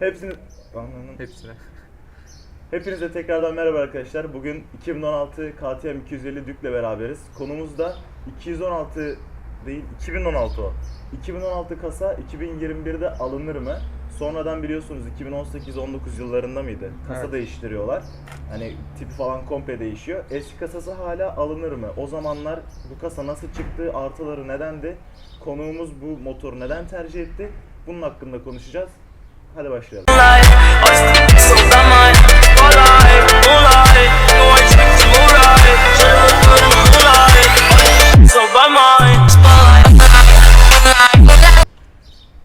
Hepsini... Ananın- Hepsine. Hepinize tekrardan merhaba arkadaşlar. Bugün 2016 KTM 250 Dük'le beraberiz. Konumuz da 216 değil 2016 o. 2016 kasa 2021'de alınır mı? Sonradan biliyorsunuz 2018-19 yıllarında mıydı? Kasa Evet. değiştiriyorlar. Hani tipi falan komple değişiyor. Eski kasası hala alınır mı? O zamanlar bu kasa nasıl çıktı? Artıları nedendi? Konuğumuz bu motoru neden tercih etti? Bunun hakkında konuşacağız. Hadi başlayalım.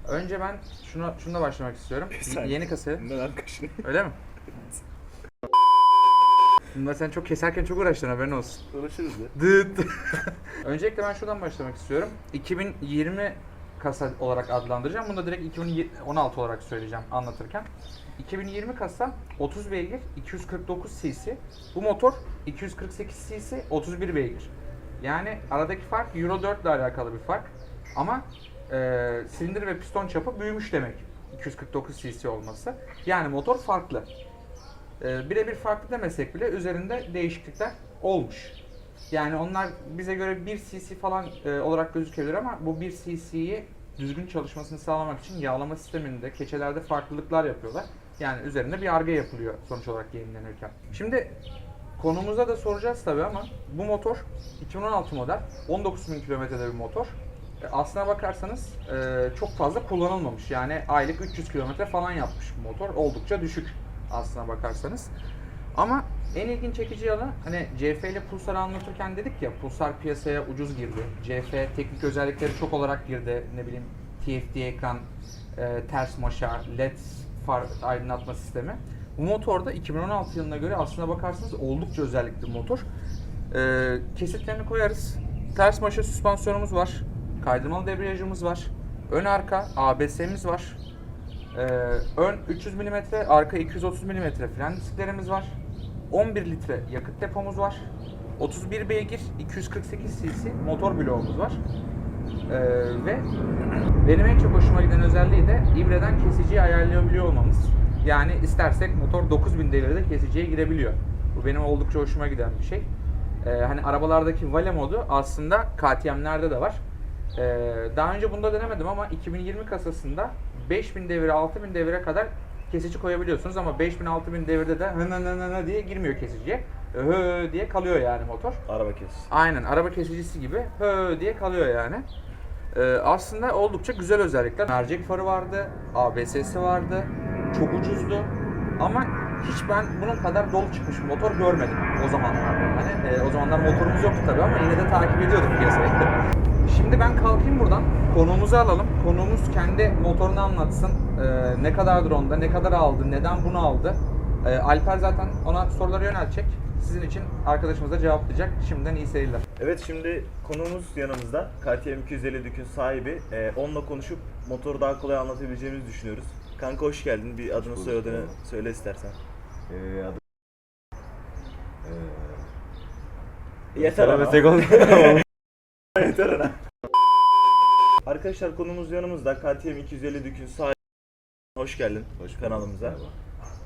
Önce ben şuna şununla başlamak istiyorum. saniye. Yeni kasaya. Neden kaşınıyor? Öyle mi? Bunları sen çok keserken çok uğraştın haberin olsun. Konuşuruz ya. Dıt. Öncelikle ben şuradan başlamak istiyorum. 2020 kasa olarak adlandıracağım. Bunu da direkt 2016 olarak söyleyeceğim anlatırken. 2020 kasa 30 beygir, 249 cc. Bu motor 248 cc, 31 beygir. Yani aradaki fark Euro 4 ile alakalı bir fark. Ama e, silindir ve piston çapı büyümüş demek. 249 cc olması. Yani motor farklı. E, birebir farklı demesek bile üzerinde değişiklikler olmuş. Yani onlar bize göre 1 cc falan e, olarak gözükebilir ama bu 1 cc'yi düzgün çalışmasını sağlamak için yağlama sisteminde, keçelerde farklılıklar yapıyorlar. Yani üzerinde bir arge yapılıyor sonuç olarak yenilenirken. Şimdi konumuza da soracağız tabii ama bu motor 2016 model, 19.000 kilometrede bir motor. E, Aslına bakarsanız e, çok fazla kullanılmamış. Yani aylık 300 kilometre falan yapmış bu motor. Oldukça düşük aslına bakarsanız. Ama en ilginç çekici yanı hani CF ile Pulsar'ı anlatırken dedik ya Pulsar piyasaya ucuz girdi. CF teknik özellikleri çok olarak girdi. Ne bileyim TFT ekran, e, ters maşa, LED far aydınlatma sistemi. Bu motorda 2016 yılına göre aslına bakarsanız oldukça özellikli motor. E, kesitlerini koyarız. Ters maşa süspansiyonumuz var. Kaydırmalı debriyajımız var. Ön arka ABS'miz var. Ee, ön 300 mm, arka 230 mm fren disklerimiz var. 11 litre yakıt depomuz var. 31 beygir, 248 cc motor bloğumuz var. Ee, ve benim en çok hoşuma giden özelliği de ibreden kesiciyi ayarlayabiliyor olmamız. Yani istersek motor 9000 devirde kesiciye girebiliyor. Bu benim oldukça hoşuma giden bir şey. Ee, hani arabalardaki Vale modu aslında KTM'lerde de var. Ee, daha önce bunda denemedim ama 2020 kasasında 5000 devire 6000 devire kadar kesici koyabiliyorsunuz ama 5000 6000 devirde de hı nı nı nı nı diye girmiyor kesiciye. Hı diye kalıyor yani motor. Araba kes. Aynen araba kesicisi gibi hı diye kalıyor yani. Ee, aslında oldukça güzel özellikler. Mercek farı vardı, ABS'si vardı, çok ucuzdu. Ama hiç ben bunun kadar dolu çıkmış motor görmedim o zamanlarda. Yani e, o zamanlar motorumuz yoktu tabii ama yine de takip ediyorduk piyasayı. Şimdi ben kalkayım buradan. Konuğumuzu alalım. Konuğumuz kendi motorunu anlatsın. Ee, ne kadardır onda, ne kadar aldı, neden bunu aldı. Ee, Alper zaten ona soruları yöneltecek. Sizin için arkadaşımız da cevaplayacak. Şimdiden iyi seyirler. Evet şimdi konuğumuz yanımızda. KTM 250 Dük'ün sahibi. Ee, onunla konuşup motoru daha kolay anlatabileceğimizi düşünüyoruz. Kanka hoş geldin. Bir adını bulduk, soyadını söyle istersen. Ee, adı... Ee, Yeter olur. Yeter ana. Arkadaşlar konumuz yanımızda. KTM 250 Dük'ün sahibi. Hoş geldin Hoş bulduk, kanalımıza. merhaba.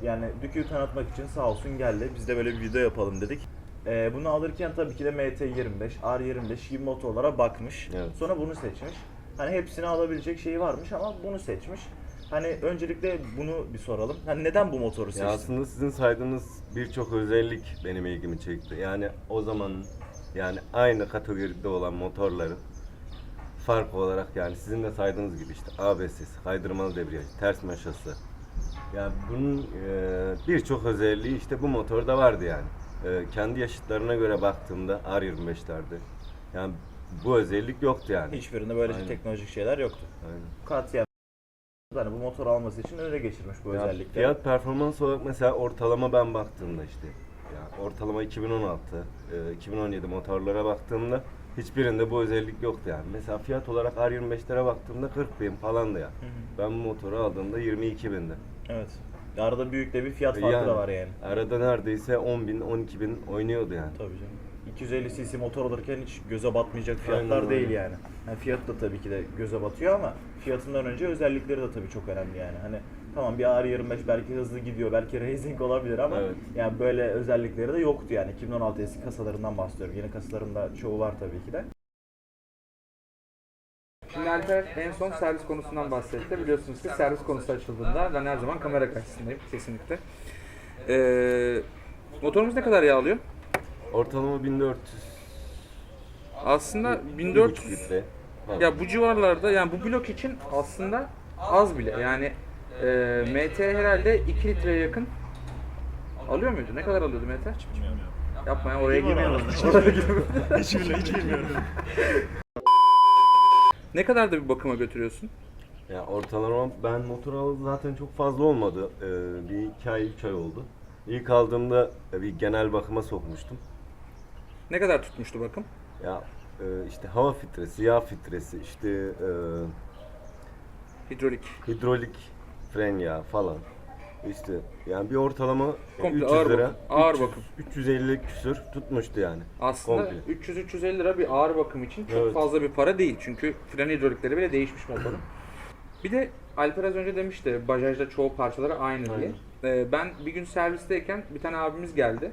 Yani Dük'ü tanıtmak için sağ olsun geldi. Biz de böyle bir video yapalım dedik. Ee, bunu alırken tabii ki de MT25, R25 gibi motorlara bakmış. Evet. Sonra bunu seçmiş. Hani hepsini alabilecek şeyi varmış ama bunu seçmiş. Hani öncelikle bunu bir soralım. Hani neden bu motoru seçtin? Ya aslında sizin saydığınız birçok özellik benim ilgimi çekti. Yani o zaman yani aynı kategoride olan motorların fark olarak yani sizin de saydığınız gibi işte ABS'si, kaydırmalı debriyaj, ters maşası. Yani bunun e, birçok özelliği işte bu motorda vardı yani. E, kendi yaşıtlarına göre baktığımda R25'lerde yani bu özellik yoktu yani. Hiçbirinde böyle Aynen. teknolojik şeyler yoktu. Aynen. KTM hani bu motoru alması için öne geçirmiş bu Ya özellikleri. Fiyat performans olarak mesela ortalama ben baktığımda işte ya ortalama 2016, e, 2017 motorlara baktığımda hiçbirinde bu özellik yoktu yani. Mesela fiyat olarak R25'lere baktığımda 40 bin falandı ya. Ben bu motoru aldığımda 22 bindi. Evet. Arada büyük de bir fiyat farkı Yani da var yani. Arada neredeyse 10 bin, 12 bin oynuyordu yani. Tabii canım. 250 cc motor alırken hiç göze batmayacak fiyatlar Aynen değil yani. yani. Fiyat da tabii ki de göze batıyor ama fiyatından önce özellikleri de tabii çok önemli yani. Hani tamam bir R25 belki hızlı gidiyor, belki racing olabilir ama Evet. yani böyle özellikleri de yoktu yani 2016 eski kasalarından bahsediyorum. Yeni kasalarında çoğu var tabii ki de. Şimdi Alper en son servis konusundan bahsetti. Biliyorsunuz ki servis konusu açıldığında ben her zaman kamera karşısındayım kesinlikle. Ee, motorumuz ne kadar yağ alıyor? Ortalama 1400 Aslında bir 1400 buçuk litre falan. ya bu civarlarda yani bu blok için aslında az bile. Yani e, MT herhalde 2 litreye yakın alıyor muydu? Ne kadar alıyordu MT? Yapma ya oraya girmeyelim. Oraya girmeyelim. hiç bilmiyorum, hiç bilmiyorum. ne kadar da bir bakıma götürüyorsun? Ya ortalama ben motor alalı zaten çok fazla olmadı. Ee, bir iki ay, üç ay oldu. İlk aldığımda e, bir genel bakıma sokmuştum. Ne kadar tutmuştu bakım? Ya e, işte hava filtresi, yağ filtresi, işte e, Hidrolik. hidrolik fren yağı falan. İşte yani bir ortalama Komple 300 ağır lira, bakım. Ağır 300 bakım. 350 küsür tutmuştu yani. Aslında Komple. 300-350 lira bir ağır bakım için çok Evet. fazla bir para değil. Çünkü fren hidrolikleri bile değişmiş motorun. Bir de Alper az önce demişti Bajaj'da çoğu parçaları aynı diye. Ee, ben bir gün servisteyken bir tane abimiz geldi.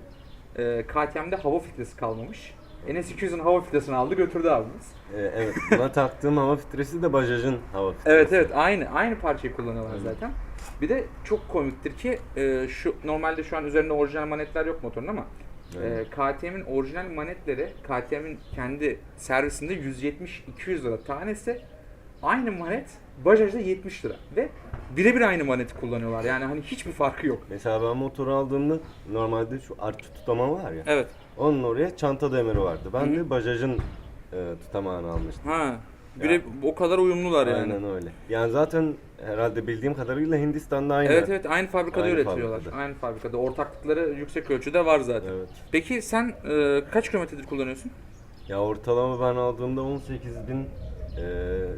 Ee, KTM'de hava filtresi kalmamış. NS200'ün hava filtresini aldı götürdü abimiz. E, evet buna taktığım hava filtresi de Bajaj'ın hava filtresi. Evet evet aynı aynı parçayı kullanıyorlar zaten. Bir de çok komiktir ki e, şu normalde şu an üzerinde orijinal manetler yok motorun ama Evet. KTM'in orijinal manetleri KTM'in kendi servisinde 170-200 lira tanesi aynı manet Bajaj'da 70 lira ve birebir aynı maneti kullanıyorlar yani hani hiçbir farkı yok. Mesela ben motoru aldığımda normalde şu artçı tutama var ya. Evet. Onun oraya çanta demiri vardı. Ben Hı. de Bajaj'ın e, tutamağını almıştım. Ha. Bire, o kadar uyumlular yani. Aynen öyle. Yani zaten herhalde bildiğim kadarıyla Hindistan'da aynı. Evet evet aynı fabrikada Aynı üretiyorlar. fabrikada. Aynı fabrikada. Ortaklıkları yüksek ölçüde var zaten. Evet. Peki sen e, kaç kilometredir kullanıyorsun? Ya ortalama ben aldığımda 18.200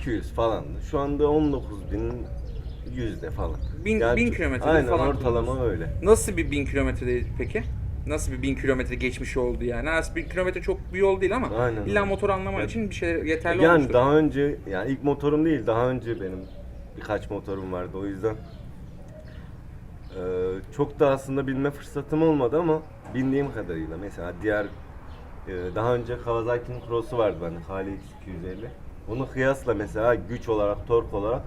200 falandı. Şu anda 19.100'de falan. Bin- bin kilometrede Aynen falan ortalama öyle. Nasıl bir bin kilometre peki? Nasıl bir bin kilometre geçmiş oldu yani? Aslında bin kilometre çok bir yol değil ama Aynen illa öyle. motor anlaman Ya- için bir şey yeterli yani olmuştur. daha önce yani ilk motorum değil daha önce benim birkaç motorum vardı o yüzden eee, çok da aslında bilme fırsatım olmadı ama bindiğim kadarıyla mesela diğer eee, daha önce Kawasaki'nin Cross'u vardı bende HLX 250 onu kıyasla mesela güç olarak tork olarak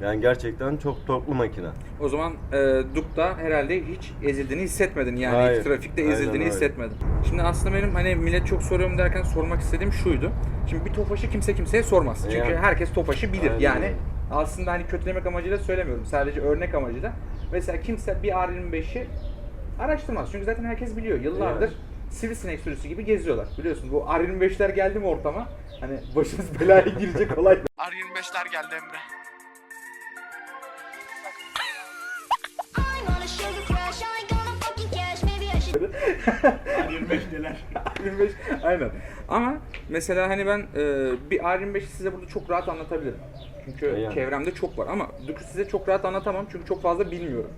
yani gerçekten çok torklu makine. O zaman e, Duk'ta herhalde hiç ezildiğini hissetmedin yani Hayır, hiç trafikte aynen ezildiğini öyle. hissetmedin. Şimdi aslında benim hani millet çok soruyorum derken sormak istediğim şuydu. Şimdi bir tofaşı kimse kimseye sormaz. Çünkü Yani. herkes tofaşı bilir. Aynen yani öyle. aslında hani kötülemek amacıyla söylemiyorum. Sadece örnek amacıyla. Mesela kimse bir R25'i araştırmaz. Çünkü zaten herkes biliyor. Yıllardır Yani. sivrisinek sürüsü gibi geziyorlar. Biliyorsun bu R25'ler geldi mi ortama? Hani başımız belaya girecek olay. R25'ler geldi Emre. Maybe I should. 25 neler? 25 aynen. Ama mesela hani ben e, bir R25'i size burada çok rahat anlatabilirim. Çünkü Yani. çevremde çok var ama Duke'u size çok rahat anlatamam çünkü çok fazla bilmiyorum.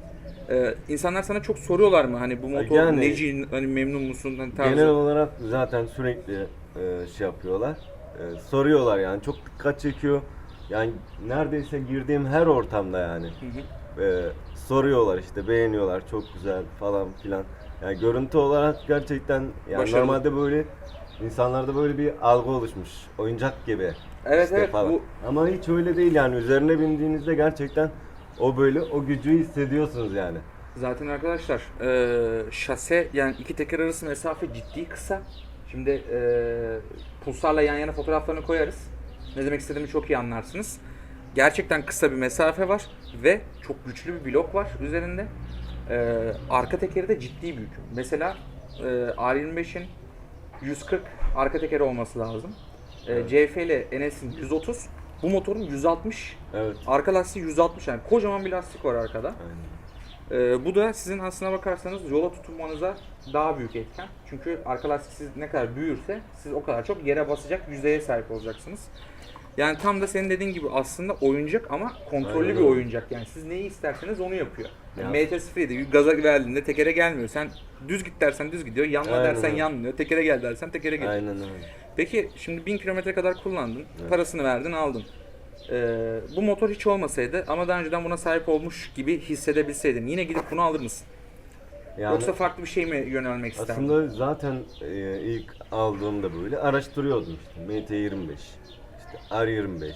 E, insanlar sana çok soruyorlar mı hani bu motor Yani- neci hani memnun musun hani tarzı. Genel olarak zaten sürekli e, şey yapıyorlar. E, soruyorlar yani çok dikkat çekiyor. Yani neredeyse girdiğim her ortamda yani. E, soruyorlar işte beğeniyorlar çok güzel falan filan. Yani görüntü olarak gerçekten yani Başarılı. normalde böyle insanlarda böyle bir algı oluşmuş. Oyuncak gibi. Evet, işte evet, falan. bu- Ama hiç öyle değil yani üzerine bindiğinizde gerçekten o böyle o gücü hissediyorsunuz yani. Zaten arkadaşlar e, şase yani iki teker arası mesafe ciddi kısa. Şimdi e, pulsarla yan yana fotoğraflarını koyarız. Ne demek istediğimi çok iyi anlarsınız. Gerçekten kısa bir mesafe var ve çok güçlü bir blok var üzerinde. E, arka tekeri de ciddi büyük. Mesela e, R25'in 140 arka tekeri olması lazım. E, CF ile NS'in 130. Bu motorun 160. Evet. Arka lastiği 160 yani kocaman bir lastik var arkada. Aynen. Ee, bu da sizin aslına bakarsanız yola tutunmanıza daha büyük etken. Çünkü arka lastik siz ne kadar büyürse siz o kadar çok yere basacak yüzeye sahip olacaksınız. Yani tam da senin dediğin gibi aslında oyuncak ama kontrollü Aynen bir oyuncak. Yani siz neyi isterseniz onu yapıyor. Ya. MT-07 gaza verdiğinde tekere gelmiyor. Sen düz git dersen düz gidiyor, yanma Aynen dersen öyle. yanmıyor, tekere gel dersen tekere geliyor. Aynen öyle. Peki şimdi 1000 kilometre kadar kullandın, parasını verdin, aldın. Ee, bu motor hiç olmasaydı ama daha önceden buna sahip olmuş gibi hissedebilseydin yine gidip bunu alır mısın? Yani Yoksa farklı bir şey mi yönelmek isterdin? aslında zaten e, ilk aldığımda böyle araştırıyordum işte MT25, işte R25,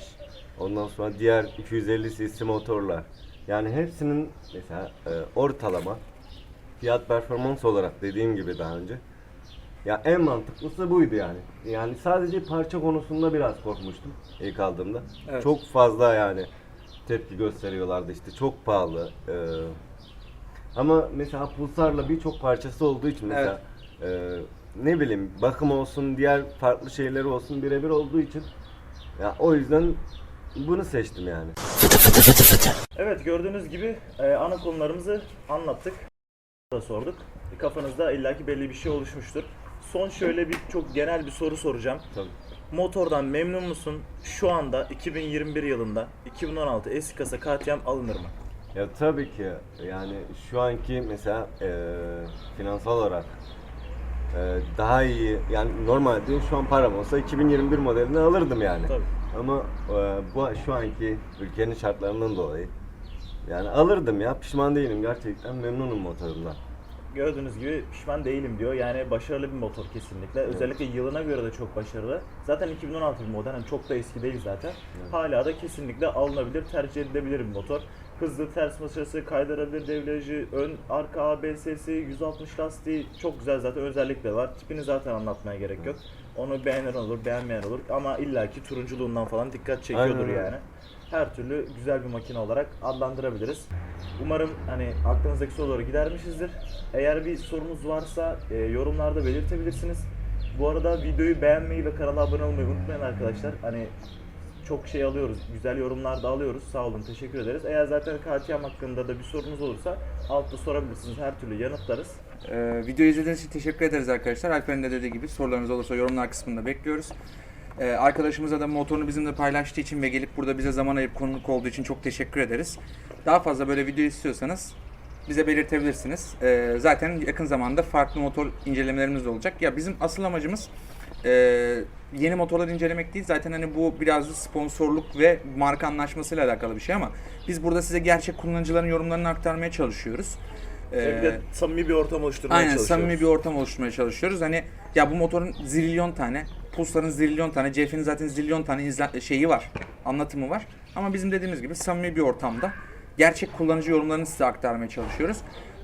ondan sonra diğer 250 cc motorlar. Yani hepsinin mesela e, ortalama fiyat performans olarak dediğim gibi daha önce ya en mantıklısı buydu yani. Yani sadece parça konusunda biraz korkmuştum ilk aldığımda. Evet. Çok fazla yani tepki gösteriyorlardı işte çok pahalı. Ee, ama mesela Pulsar'la birçok parçası olduğu için mesela e, ne bileyim bakım olsun diğer farklı şeyleri olsun birebir olduğu için ya o yüzden bunu seçtim yani. Evet gördüğünüz gibi e, ana konularımızı anlattık. Da sorduk. E, Kafanızda illaki belli bir şey oluşmuştur. Son şöyle bir çok genel bir soru soracağım. Tabii. Motordan memnun musun? Şu anda 2021 yılında 2016 eski kasa KTM alınır mı? Ya tabii ki yani şu anki mesela e, finansal olarak daha iyi yani normalde şu an param olsa 2021 modelini alırdım yani. Tabii. Ama e, bu şu anki ülkenin şartlarından dolayı yani alırdım ya pişman değilim gerçekten memnunum motorumdan. Gördüğünüz gibi pişman değilim diyor. Yani başarılı bir motor kesinlikle. Özellikle yılına göre de çok başarılı. Zaten 2016 bir model. Yani çok da eski değil zaten. Hala da kesinlikle alınabilir, tercih edilebilir bir motor. Hızlı ters maşası, kaydırabilir debriyajı, ön arka ABS'si, 160 lastiği çok güzel zaten özellikle var. Tipini zaten anlatmaya gerek yok. Onu beğenen olur, beğenmeyen olur ama illaki turunculuğundan falan dikkat çekiyordur Aynen öyle. yani. Her türlü güzel bir makine olarak adlandırabiliriz. Umarım hani aklınızdaki soruları gidermişizdir. Eğer bir sorunuz varsa e, yorumlarda belirtebilirsiniz. Bu arada videoyu beğenmeyi ve kanala abone olmayı unutmayın arkadaşlar. Hani çok şey alıyoruz, güzel yorumlar da alıyoruz. Sağ olun, teşekkür ederiz. Eğer zaten KTM hakkında da bir sorunuz olursa altta sorabilirsiniz. Her türlü yanıtlarız. Ee, videoyu izlediğiniz için teşekkür ederiz arkadaşlar. Alper'in de dediği gibi sorularınız olursa yorumlar kısmında bekliyoruz. Ee, arkadaşımıza da motorunu bizimle paylaştığı için ve gelip burada bize zaman ayırıp konuk olduğu için çok teşekkür ederiz. Daha fazla böyle video istiyorsanız bize belirtebilirsiniz. Ee, zaten yakın zamanda farklı motor incelemelerimiz de olacak. Ya bizim asıl amacımız e, yeni motorları incelemek değil. Zaten hani bu biraz sponsorluk ve marka anlaşmasıyla alakalı bir şey ama biz burada size gerçek kullanıcıların yorumlarını aktarmaya çalışıyoruz. Ve bir Ee, de samimi bir ortam oluşturmaya Aynen çalışıyoruz. samimi bir ortam oluşturmaya çalışıyoruz. Hani ya bu motorun zilyon tane, Pulsar'ın zilyon tane, CF'nin zaten zilyon tane izle- şeyi var, anlatımı var. Ama bizim dediğimiz gibi samimi bir ortamda gerçek kullanıcı yorumlarını size aktarmaya çalışıyoruz.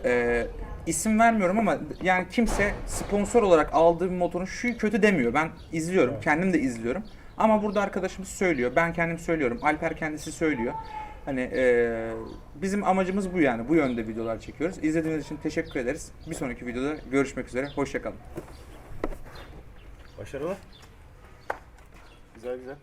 Ee, isim vermiyorum ama yani kimse sponsor olarak aldığı bir motorun şu kötü demiyor. Ben izliyorum, kendim de izliyorum. Ama burada arkadaşımız söylüyor, ben kendim söylüyorum, Alper kendisi söylüyor. Hani eee, bizim amacımız bu yani. Bu yönde videolar çekiyoruz. İzlediğiniz için teşekkür ederiz. Bir sonraki videoda görüşmek üzere. Hoşçakalın. Başarılı. Güzel güzel.